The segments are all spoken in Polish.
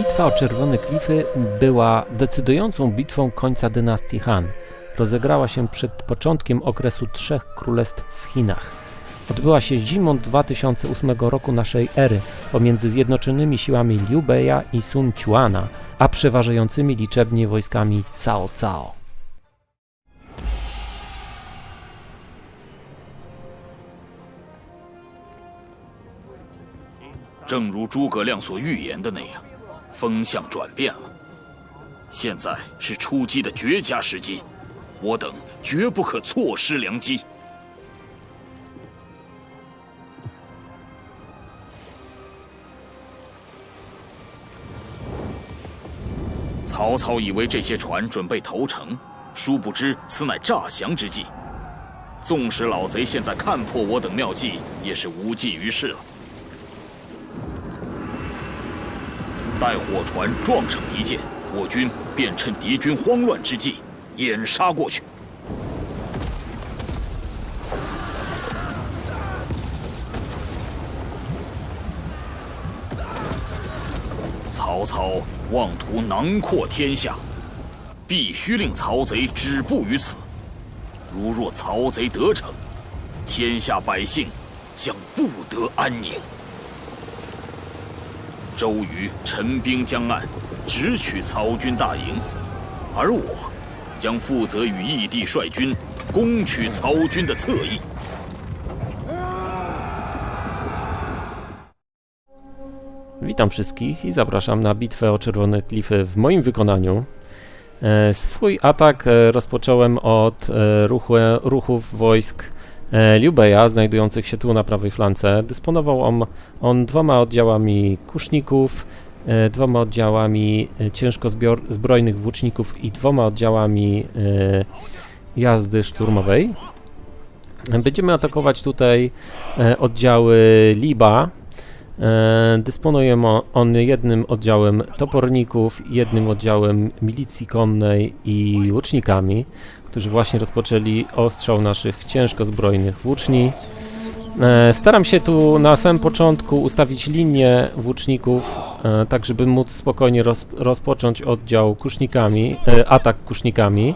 Bitwa o Czerwone Klify była decydującą bitwą końca dynastii Han. Rozegrała się przed początkiem okresu Trzech Królestw w Chinach. Odbyła się zimą 2008 roku naszej ery pomiędzy zjednoczonymi siłami Liu Beia i Sun Quana, a przeważającymi liczebnie wojskami Cao Cao. 正如诸葛亮所预言的那样， 风向转变了。现在是出击的绝佳时机，我等绝不可错失良机。曹操以为这些船准备投诚，殊不知此乃诈降之计。纵使老贼现在看破我等妙计，也是无济于事了。待火船撞上敌舰，我军便趁敌军慌乱之际掩杀过去。曹操妄图囊括天下，必须令曹贼止步于此。如若曹贼得逞，天下百姓将不得安宁。周瑜陈兵江岸，直取曹军大营，而我将负责与义帝率军攻取曹军的侧翼。 Witam wszystkich i zapraszam na bitwę o Czerwone Klify w moim wykonaniu. E, Swój atak e, rozpocząłem od e, ruchu, ruchów wojsk e, Liu Beia, znajdujących się tu na prawej flance. Dysponował on, on dwoma oddziałami kuszników, e, dwoma oddziałami e, ciężko zbior- zbrojnych włóczników i dwoma oddziałami e, jazdy szturmowej. Będziemy atakować tutaj e, oddziały Liba, E, Dysponuje on jednym oddziałem toporników, jednym oddziałem milicji konnej i łucznikami, którzy właśnie rozpoczęli ostrzał naszych ciężko zbrojnych włóczni. E, Staram się tu na samym początku ustawić linię włóczników, e, tak żeby móc spokojnie roz- rozpocząć oddział kusznikami, e, atak kusznikami.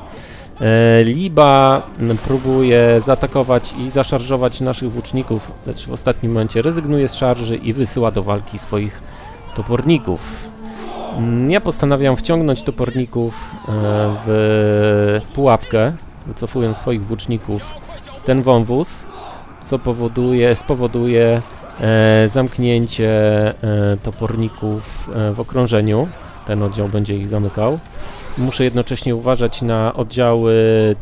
Liba próbuje zaatakować i zaszarżować naszych włóczników, lecz w ostatnim momencie rezygnuje z szarży i wysyła do walki swoich toporników. Ja postanawiam wciągnąć toporników e, w pułapkę, wycofując swoich włóczników w ten wąwóz, co powoduje, spowoduje e, zamknięcie e, toporników w okrążeniu. Ten oddział będzie ich zamykał. Muszę jednocześnie uważać na oddziały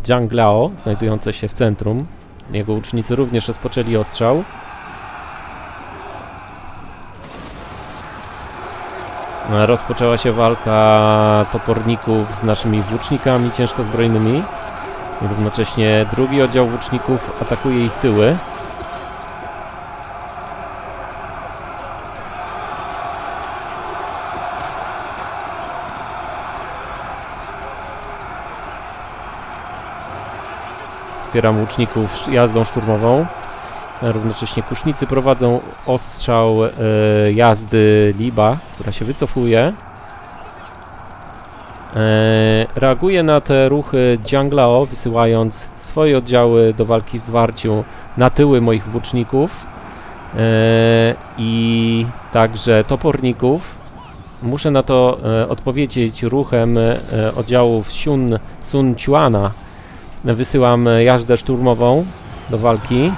Jianglao, znajdujące się w centrum. Jego ucznicy również rozpoczęli ostrzał. Rozpoczęła się walka toporników z naszymi włócznikami ciężkozbrojnymi. Równocześnie drugi oddział włóczników atakuje ich tyły. Wspieram łuczników jazdą szturmową. Równocześnie kusznicy prowadzą ostrzał e, jazdy Liba, która się wycofuje. E, reaguje na te ruchy Jianglao, wysyłając swoje oddziały do walki w zwarciu na tyły moich włóczników e, i także toporników. Muszę na to odpowiedzieć ruchem oddziałów Sun, Sun Quana, Wysyłam jazdę szturmową do walki,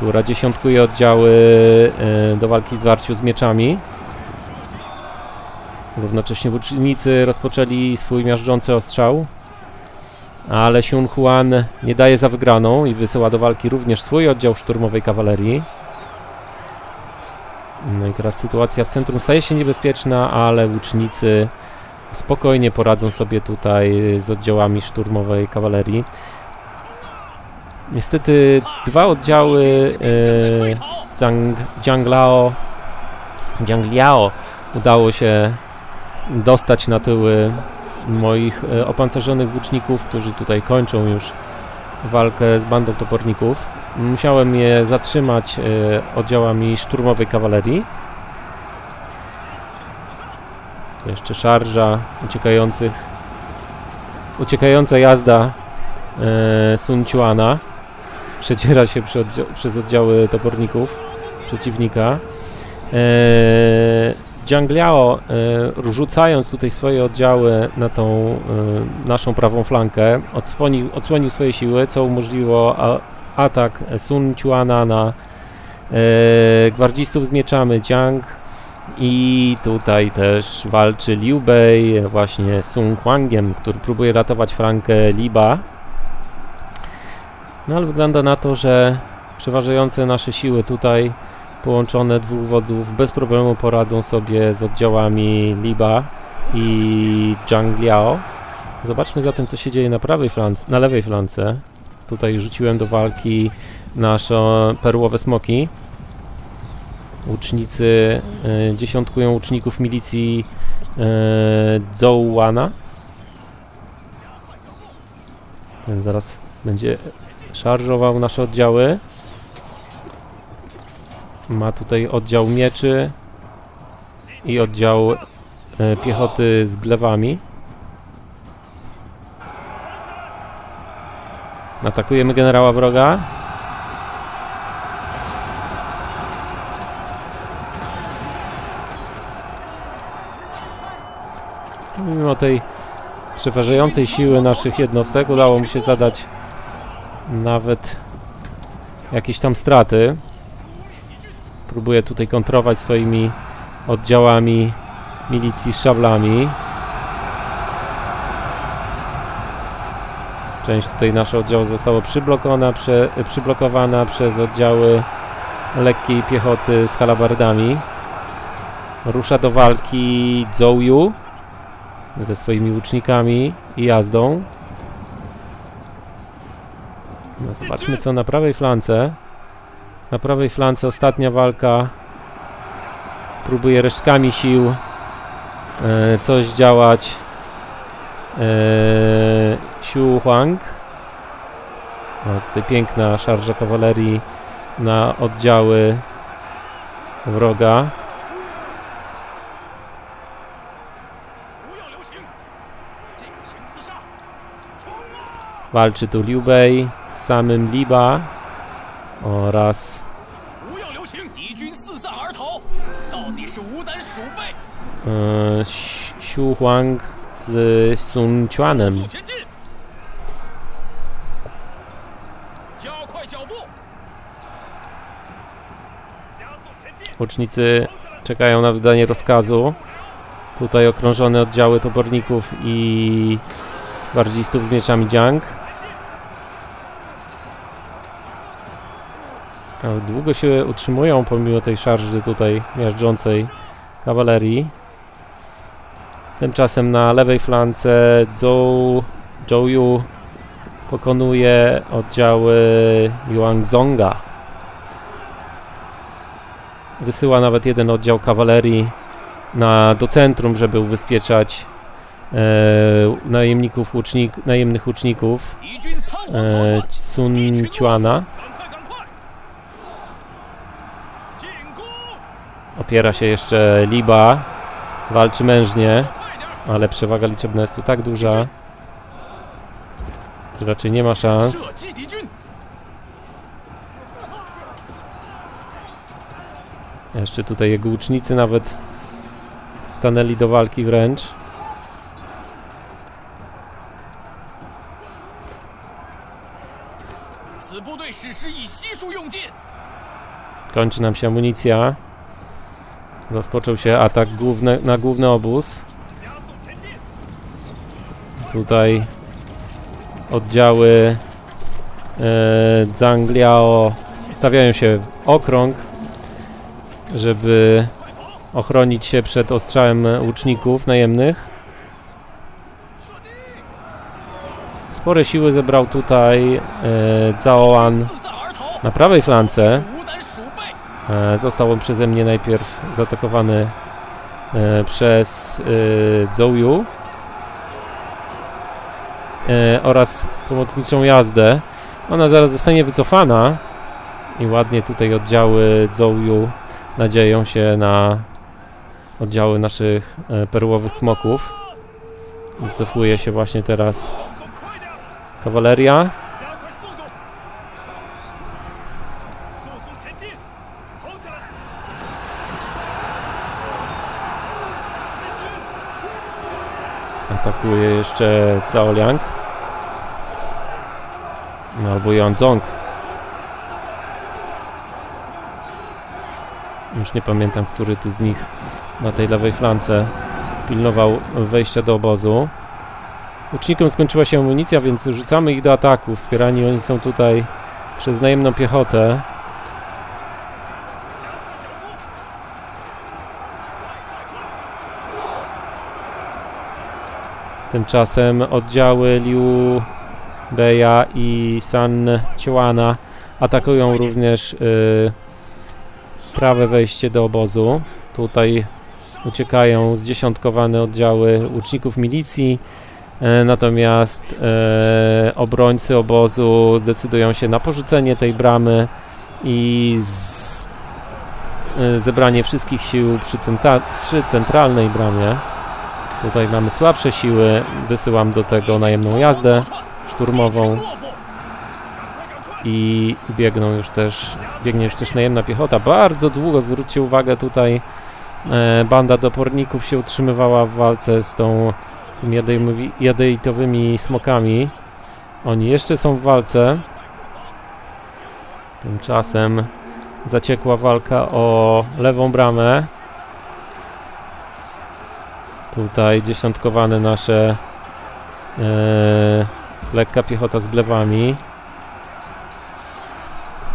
która dziesiątkuje oddziały e, do walki w zwarciu z mieczami. Równocześnie włócznicy rozpoczęli swój miażdżący ostrzał, ale Xun Huan nie daje za wygraną i wysyła do walki również swój oddział szturmowej kawalerii. No i teraz sytuacja w centrum staje się niebezpieczna, ale łucznicy spokojnie poradzą sobie tutaj z oddziałami szturmowej kawalerii. Niestety dwa oddziały e, Jiang, Jianglao, Jiangliao udało się dostać na tyły moich e, opancerzonych włóczników, którzy tutaj kończą już walkę z bandą toporników. musiałem je zatrzymać e, oddziałami szturmowej kawalerii. Tu jeszcze szarża uciekających, uciekająca jazda e, Sun Chuana. Przeciera się przy oddzia przez oddziały toporników przeciwnika. Eee, Jiang Liao, e, rzucając tutaj swoje oddziały na tą e, naszą prawą flankę, odsłonił, odsłonił swoje siły, co umożliwiło a, atak Sun Chuana na e, gwardzistów z mieczami Jiang i tutaj też walczy Liu Bei właśnie Sun Huangiem, który próbuje ratować flankę Liba. No ale wygląda na to, że przeważające nasze siły tutaj połączone dwóch wodzów bez problemu poradzą sobie z oddziałami Liba i Zhang Liao. Zobaczmy zatem, co się dzieje na prawej flance, na lewej flance. Tutaj rzuciłem do walki nasze perłowe smoki. Łucznicy e, dziesiątkują łuczników milicji e, Zhouwana. Ten zaraz będzie szarżował nasze oddziały. Ma tutaj oddział mieczy i oddział e, piechoty z glewami. Atakujemy generała wroga. Mimo tej przeważającej siły naszych jednostek udało mi się zadać nawet jakieś tam straty. Próbuję tutaj kontrować swoimi oddziałami milicji z szablami. Część tutaj nasza oddziału została przyblokowana, prze, przyblokowana przez oddziały lekkiej piechoty z halabardami. Rusza do walki Zhou Yu ze swoimi łucznikami i jazdą. No, zobaczmy co na prawej flance. Na prawej flance ostatnia walka. Próbuje resztkami sił e, coś działać. E, Xiu Huang. Tutaj piękna szarża kawalerii na oddziały wroga. Walczy tu Liu Bei samym Liba oraz e, Huang z Sun Chuanem. Łucznicy czekają na wydanie rozkazu. Tutaj okrążone oddziały toporników i bardzistów z mieczami Jiang. Długo się utrzymują pomimo tej szarży tutaj miażdżącej kawalerii. Tymczasem na lewej flance Zhou, Zhou Yu pokonuje oddziały Yuanzonga. Wysyła nawet jeden oddział kawalerii na, do centrum, żeby ubezpieczać e, najemników łucznik, najemnych łuczników e, Sun Chuana. Opiera się jeszcze Liba. Walczy mężnie, ale przewaga liczebna jest tu tak duża, że raczej nie ma szans. Jeszcze tutaj jego łucznicy nawet stanęli do walki wręcz. Kończy nam się amunicja. Rozpoczął się atak na główny obóz. Tutaj oddziały e, Zangliao stawiają się w okrąg, żeby ochronić się przed ostrzałem łuczników najemnych. Spore siły zebrał tutaj e, Zaoan na prawej flance. E, został on przeze mnie najpierw zaatakowany e, przez e, Zouyu oraz pomocniczą jazdę. Ona zaraz zostanie wycofana i ładnie tutaj oddziały Zouyu nadzieją się na oddziały naszych perłowych smoków. Wycofuje się właśnie teraz kawaleria. 军！Atakuje jeszcze Zhao Liang. No, albo Yuan Zhong. Już nie pamiętam, który tu z nich na tej lewej flance pilnował wejścia do obozu. Łucznikom skończyła się amunicja, więc rzucamy ich do ataku. Wspierani oni są tutaj przez najemną piechotę. Tymczasem oddziały Liu Beja i San Ciuana atakują również y, prawe wejście do obozu. Tutaj uciekają zdziesiątkowane oddziały łuczników milicji, e, natomiast e, obrońcy obozu decydują się na porzucenie tej bramy i z, e, zebranie wszystkich sił przy, centa- przy centralnej bramie. Tutaj mamy słabsze siły. Wysyłam do tego najemną jazdę szturmową. I biegną już też, biegnie już też najemna piechota. Bardzo długo, zwróćcie uwagę, tutaj e, banda doporników się utrzymywała w walce z tą z tymi jadeitowymi smokami. Oni jeszcze są w walce. Tymczasem zaciekła walka o lewą bramę. Tutaj dziesiątkowane nasze e, lekka piechota z glewami.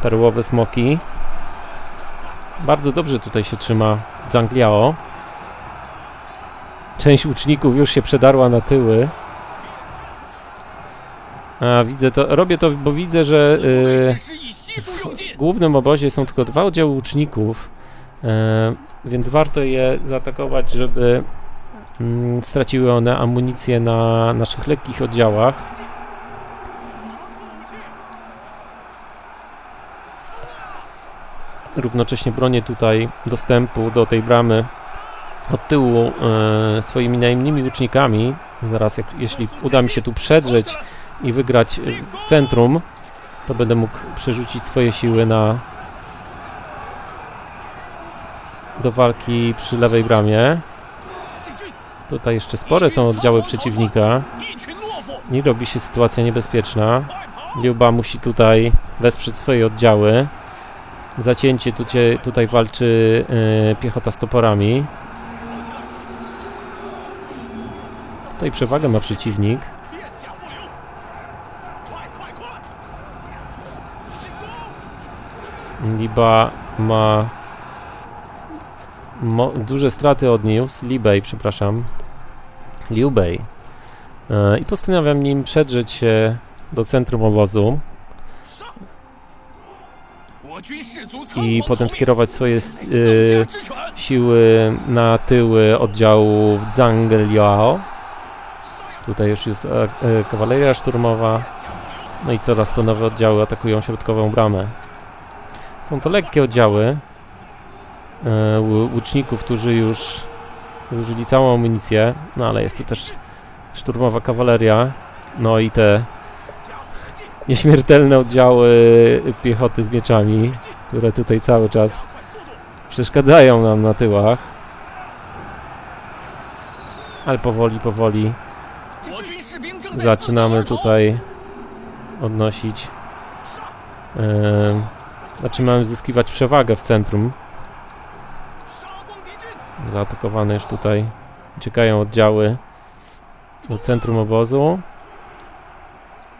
Perłowe smoki. Bardzo dobrze tutaj się trzyma Zangliao. Część łuczników już się przedarła na tyły. A, widzę to, robię to, bo widzę, że e, w głównym obozie są tylko dwa oddziały łuczników, e, więc warto je zaatakować, żeby straciły one amunicję na naszych lekkich oddziałach. Równocześnie bronię tutaj dostępu do tej bramy od tyłu e, swoimi najemnymi łucznikami. Zaraz, jak, jeśli uda mi się tu przedrzeć i wygrać e, w centrum, to będę mógł przerzucić swoje siły na do walki przy lewej bramie. Tutaj jeszcze spore są oddziały przeciwnika i robi się sytuacja niebezpieczna. Liuba musi tutaj wesprzeć swoje oddziały. Zacięcie tutaj, tutaj walczy yy, piechota z toporami. Tutaj przewagę ma przeciwnik. Liba ma Mo duże straty odniósł Libej, przepraszam, Liu Bei e, i postanawiam nim przedrzeć się do centrum obozu i potem skierować swoje e, siły na tyły oddziału Zhang-Liao. Tutaj już jest e, kawaleria szturmowa. No i coraz to nowe oddziały atakują środkową bramę. Są to lekkie oddziały, E, łuczników, którzy już zużyli całą amunicję, no ale jest tu też szturmowa kawaleria, no i te nieśmiertelne oddziały piechoty z mieczami, które tutaj cały czas przeszkadzają nam na tyłach. Ale powoli, powoli zaczynamy tutaj odnosić, yy, zaczynamy zyskiwać przewagę w centrum. Zaatakowany już tutaj. Uciekają oddziały do centrum obozu.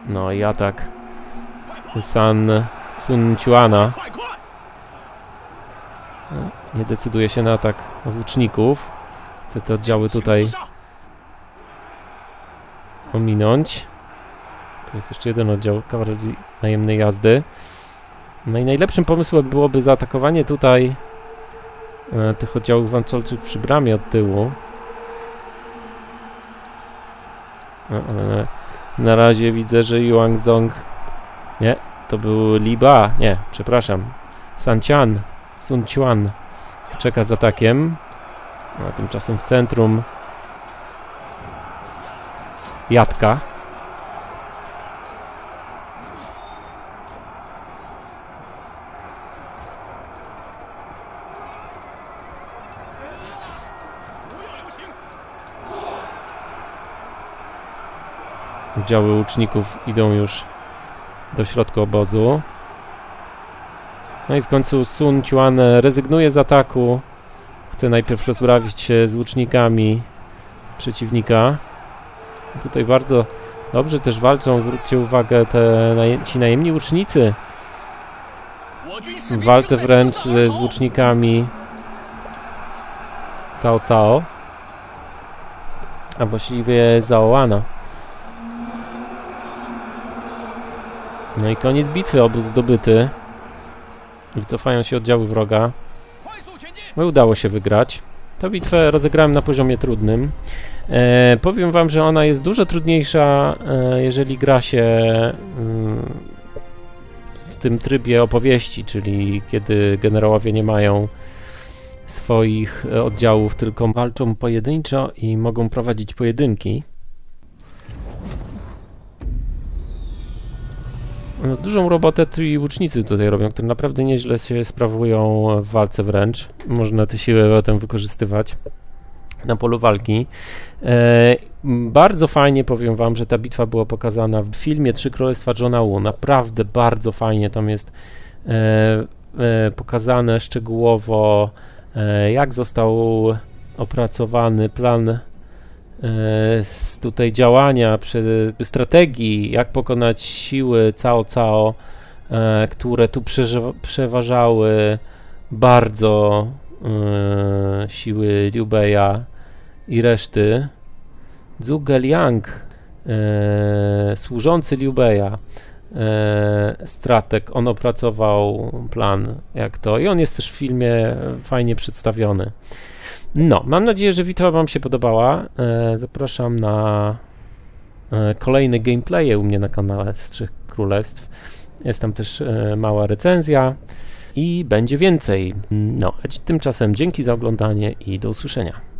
No i atak San Sun Chuana. No, nie decyduje się na atak włóczników. Chce te oddziały tutaj ominąć. To jest jeszcze jeden oddział kawalerii najemnej jazdy. No i najlepszym pomysłem byłoby zaatakowanie tutaj tych oddziałów walczących przy bramie od tyłu. E, e, na razie widzę, że Yuang Zong nie, to był Liba, nie, przepraszam, Sancian, Sun Chuan czeka z atakiem, a tymczasem w centrum. Jatka. oddziały łuczników idą już do środka obozu. No i w końcu Sun Chuan rezygnuje z ataku. Chce najpierw rozprawić się z łucznikami przeciwnika. Tutaj bardzo dobrze też walczą, zwróćcie uwagę, te, ci najemni łucznicy. W walce wręcz z, z łucznikami Cao Cao, a właściwie Zaoana. No i koniec bitwy, obóz zdobyty. Wycofają się oddziały wroga. No udało się wygrać. Tę bitwę rozegrałem na poziomie trudnym. E, powiem wam, że ona jest dużo trudniejsza, e, jeżeli gra się mm, w tym trybie opowieści, czyli kiedy generałowie nie mają swoich oddziałów, tylko walczą pojedynczo i mogą prowadzić pojedynki. No, dużą robotę ci łucznicy tutaj robią, którzy naprawdę nieźle się sprawują w walce wręcz. Można te siły potem wykorzystywać na polu walki. E, bardzo fajnie powiem wam, że ta bitwa była pokazana w filmie Trzy Królestwa Johna Woo. Naprawdę bardzo fajnie tam jest e, e, pokazane szczegółowo, e, jak został opracowany plan z tutaj działania, strategii, jak pokonać siły Cao Cao, e, które tu przeważały bardzo e, siły Liu Beia i reszty. Zhu Geliang, e, służący Liu Beia, strateg, on opracował plan jak to i on jest też w filmie fajnie przedstawiony. No, mam nadzieję, że bitwa Wam się podobała. E, zapraszam na e, kolejne gameplaye u mnie na kanale z Trzech Królestw. Jest tam też e, mała recenzja i będzie więcej. No, a tymczasem dzięki za oglądanie i do usłyszenia.